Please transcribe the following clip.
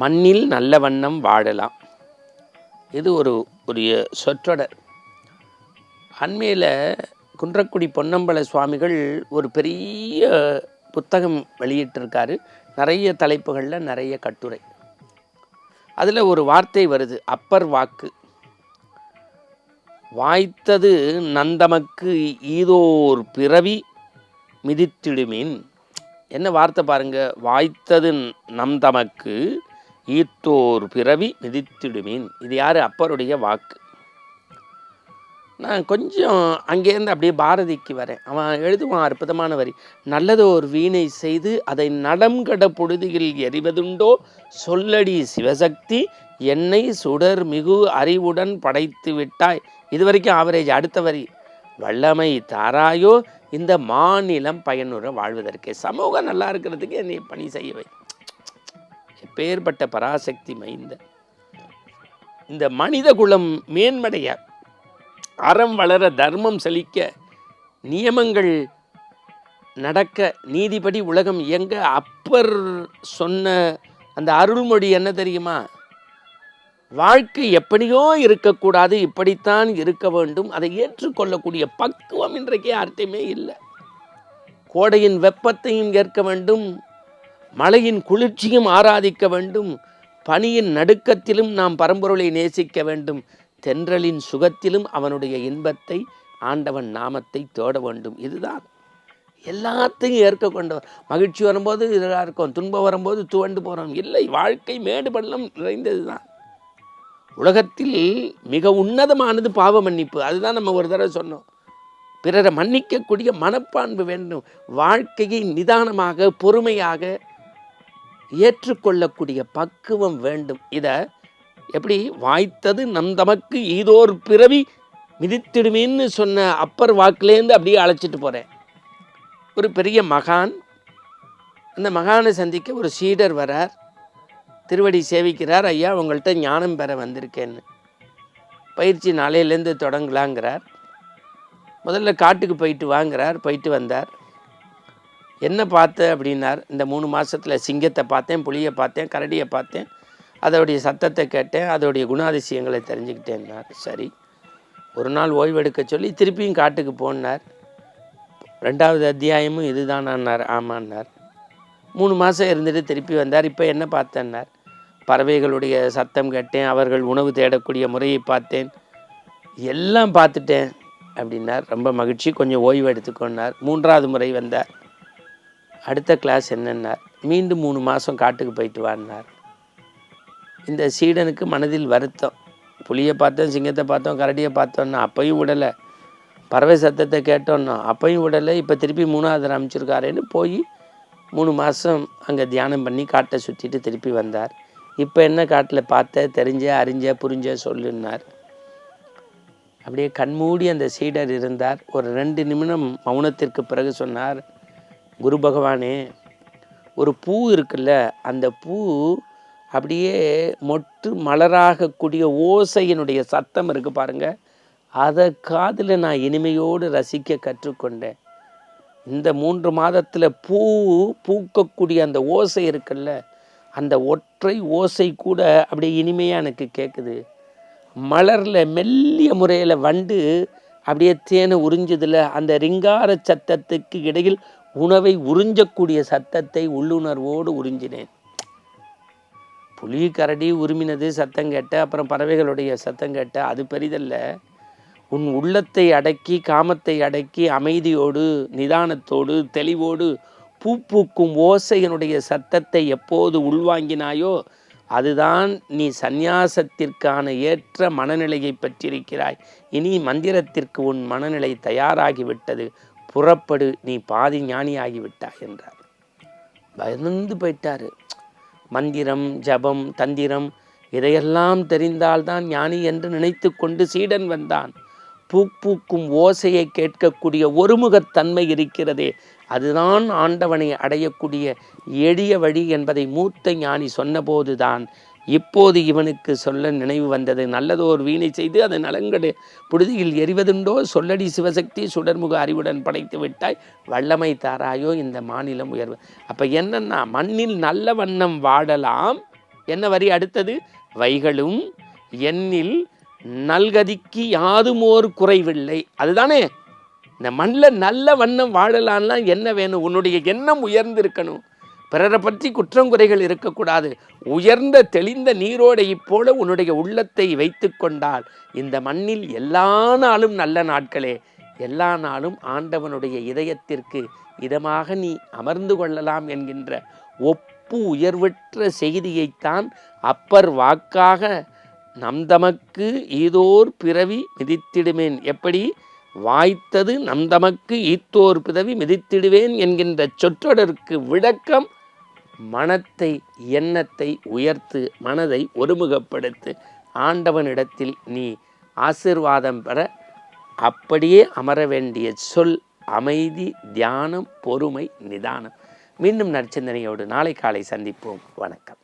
மண்ணில் நல்ல வண்ணம் வாழலாம். இது ஒரு ஒரு சொற்றொடர். அண்மையில் குன்றக்குடி பொன்னம்பல சுவாமிகள் ஒரு பெரிய புத்தகம் வெளியிட்டிருக்காரு. நிறைய தலைப்புகளில் நிறைய கட்டுரை. அதில் ஒரு வார்த்தை வருது அப்பர் வாக்கு. வாய்த்தது நந்தமக்கு ஈதோர் பிறவி மிதித்திடுமீன். என்ன வார்த்தை பாருங்க வாய்த்தது நம் தமக்கு ஈர்த்தோர் பிறவி மிதித்திடுமீன். இது யார்? அப்பருடைய வாக்கு. நான் கொஞ்சம் அங்கேருந்து அப்படியே பாரதிக்கு வரேன். அவன் எழுதுவான் அற்புதமான வரி. நல்லதோர் வீணை செய்து அதை நடம்கட பொழுதில் எறிவதுண்டோ? சொல்லடி சிவசக்தி என்னை சுடர் மிகு அறிவுடன் படைத்து விட்டாய். இது வரைக்கும் ஆவரேஜ் அடுத்த வரி. வல்லமை தாராயோ இந்த மாநிலம் பயனுற வாழ்வதற்கு. சமூகம் நல்லா இருக்கிறதுக்கு என்னை பணி செய்யவை எப்பேற்பட்ட பராசக்தி மைந்த. இந்த மனித குலம் மேன்மடைய. அறம் வளர தர்மம் செழிக்க நியமங்கள் நடக்க நீதிபடி உலகம் இயங்க அப்பர் சொன்ன அந்த அருள்மொழி என்ன தெரியுமா? வாழ்க்கை எப்படியோ இருக்கக்கூடாது இப்படித்தான் இருக்க வேண்டும். அதை ஏற்றுக்கொள்ளக்கூடிய பக்குவம் இன்றைக்கு யார்கிட்டையுமே இல்லை. கோடையின் வெப்பத்தையும் ஏற்க வேண்டும். மலையின் குளிர்ச்சியும் ஆராதிக்க வேண்டும். பனியின் நடுக்கத்திலும் நாம் பரம்பொருளை நேசிக்க வேண்டும். தென்றலின் சுகத்திலும் அவனுடைய இன்பத்தை ஆண்டவன் நாமத்தை தேட வேண்டும். இதுதான். எல்லாத்தையும் ஏற்க கொண்டவர் மகிழ்ச்சி வரும்போது இதாக இருக்கும். துன்பம் வரும்போது துவண்டு போகிறோம் இல்லை வாழ்க்கை மேடு பள்ளம் நிறைந்தது தான் உலகத்தில் மிக உன்னதமானது பாவ மன்னிப்பு. அதுதான் நம்ம ஒரு தடவை சொன்னோம். பிறரை மன்னிக்கக்கூடிய மனப்பான்பு வேண்டும். வாழ்க்கையை நிதானமாக பொறுமையாக ஏற்றுக்கொள்ளக்கூடிய பக்குவம் வேண்டும். இதை எப்படி? வாய்த்தது நம் தமக்கு ஈதோர் பிறவி மிதித்திடுமேன்னு சொன்ன அப்பர் வாக்குலேருந்து அப்படியே அழைச்சிட்டு போகிறேன் ஒரு பெரிய மகான் அந்த மகானை சந்திக்க ஒரு சீடர் வரார். திருவடி சேவிக்கிறார் ஐயா உங்கள்கிட்ட ஞானம் பெற வந்திருக்கேன்னு. பயிற்சி நாளையிலேருந்து தொடங்கலாங்கிறார். முதல்ல காட்டுக்கு போயிட்டு வாங்கிறார் போயிட்டு வந்தார். என்ன பார்த்த அப்படின்னார் இந்த மூணு மாதத்தில் சிங்கத்தை பார்த்தேன் புளியை பார்த்தேன் கரடியை பார்த்தேன் அதோடைய சத்தத்தை கேட்டேன் அதோடைய குணாதிசயங்களை தெரிஞ்சுக்கிட்டேன்னார் சரி ஒரு நாள் ஓய்வெடுக்க சொல்லி திருப்பியும் காட்டுக்கு போனார். ரெண்டாவது அத்தியாயமும் இதுதானான்னார். ஆமான்னார். மூணு மாதம் இருந்துட்டு திருப்பி வந்தார். இப்போ என்ன பார்த்தேன்னார்? பறவைகளுடைய சத்தம் கேட்டேன் அவர்கள் உணவு தேடக்கூடிய முறையை பார்த்தேன். எல்லாம் பார்த்துட்டேன் அப்படின்னார். ரொம்ப மகிழ்ச்சி. கொஞ்சம் ஓய்வு எடுத்துக்கொண்டார். மூன்றாவது முறை வந்தார். அடுத்த கிளாஸ் என்னென்னார்? மீண்டும் மூணு மாதம் காட்டுக்கு போயிட்டு வான்னார். இந்த சீடனுக்கு மனதில் வருத்தம். புளியை பார்த்தோம் சிங்கத்தை பார்த்தோம் கரடியை பார்த்தோன்னா அப்பையும் விடலை. பறவை சத்தத்தை கேட்டோன்னா அப்பையும் விடலை. இப்போ திருப்பி மூணாவது அமைச்சிருக்காருன்னு போய் மூணு மாதம் அங்கே தியானம் பண்ணி காட்டை சுற்றிட்டு திருப்பி வந்தார். இப்போ என்ன காட்டில் பார்த்த தெரிஞ்ச அறிஞ்ச புரிஞ்ச சொல்லுன்னார். அப்படியே கண்மூடி அந்த சீடர் இருந்தார். ஒரு ரெண்டு நிமிடம் மௌனத்திற்கு பிறகு சொன்னார் குரு பகவானே ஒரு பூ இருக்குல்ல அந்த பூ அப்படியே மொட்டு மலராகக்கூடிய ஓசையினுடைய சத்தம் இருக்கு பாருங்க. அதை காதில் நான் இனிமையோடு ரசிக்க கற்றுக்கொண்டேன். இந்த மூன்று மாதத்தில் பூ பூக்கக்கூடிய அந்த ஓசை இருக்குல்ல அந்த ஒற்றை ஓசை கூட அப்படியே இனிமையாக எனக்கு கேட்குது மலரில் மெல்லிய முறையில் வண்டு அப்படியே தேனை உறிஞ்சதில் அந்த ரிங்கார சத்தத்துக்கு இடையில் உணவை உறிஞ்சக்கூடிய சத்தத்தை உள்ளுணர்வோடு உறிஞ்சினேன். புலி கரடி உருமினது சத்தம் கேட்ட அப்புறம் பறவைகளுடைய சத்தம் கேட்ட அது பெரிதல்ல. உன் உள்ளத்தை அடக்கி காமத்தை அடக்கி அமைதியோடு நிதானத்தோடு தெளிவோடு பூ பூக்கும் ஓசையனுடைய சத்தத்தை எப்போது உள்வாங்கினாயோ அதுதான் நீ சந்நியாசத்திற்கான ஏற்ற மனநிலையை பெற்றிருக்கிறாய். இனி மந்திரத்திற்கு உன் மனநிலை தயாராகிவிட்டது. புறப்படு நீ பாதி ஞானியாகிவிட்டாய் என்றார். பயந்து போயிட்டாரு. மந்திரம் ஜபம் தந்திரம் இதையெல்லாம் தெரிந்தால்தான் ஞானி என்று நினைத்து கொண்டு சீடன் வந்தான். பூ பூக்கும் ஓசையை கேட்கக்கூடிய ஒருமுகத்தன்மை இருக்கிறதே அதுதான் ஆண்டவனை அடையக்கூடிய எளிய வழி என்பதை மூத்த ஞானி சொன்னபோதுதான் இப்போது இவனுக்கு சொல்ல நினைவு வந்தது. நல்லதோர் வீணை செய்து அதை நலங்கடு புழுதியில் எரிவதுண்டோ? சொல்லடி சிவசக்தி சுடர்முக அறிவுடன் படைத்து விட்டாய். வல்லமை தாராயோ? இந்த மாநிலம் உயர்வு. அப்போ என்னன்னா மண்ணில் நல்ல வண்ணம் வாழலாம் என்ன வரி அடுத்தது? வைகளும் எண்ணில் நல்கதிக்கு யாதும் ஓர் குறைவில்லை. அதுதானே? இந்த மண்ணில் நல்ல வண்ணம் வாழலான்னா என்ன வேணும்? உன்னுடைய எண்ணம் உயர்ந்திருக்கணும். பிறரை பற்றி குற்றம் குறைகள் இருக்கக்கூடாது. உயர்ந்த தெளிந்த நீரோடையைப் போல உன்னுடைய உள்ளத்தை வைத்து கொண்டால் இந்த மண்ணில் எல்லா நாளும் நல்ல நாட்களே. எல்லா நாளும் ஆண்டவனுடைய இதயத்திற்கு இதமாக நீ அமர்ந்து கொள்ளலாம் என்கின்ற ஒப்பு உயர்வற்ற செய்தியைத்தான் அப்பர் வாக்காக நம் தமக்கு ஈதோர் பிறவி மிதித்திடுமேன். எப்படி? வாய்த்தது நம் தமக்கு ஈத்தோர் பிறவி மிதித்திடுவேன் என்கின்ற சொற்றொடருக்கு விளக்கம் மனத்தை எண்ணத்தை உயர்த்து மனதை ஒருமுகப்படுத்து. ஆண்டவனிடத்தில் நீ ஆசிர்வாதம் பெற அப்படியே அமர வேண்டிய சொல் அமைதி தியானம் பொறுமை நிதானம். மீண்டும் நற்சிந்தனையோடு நாளை காலை சந்திப்போம். வணக்கம்.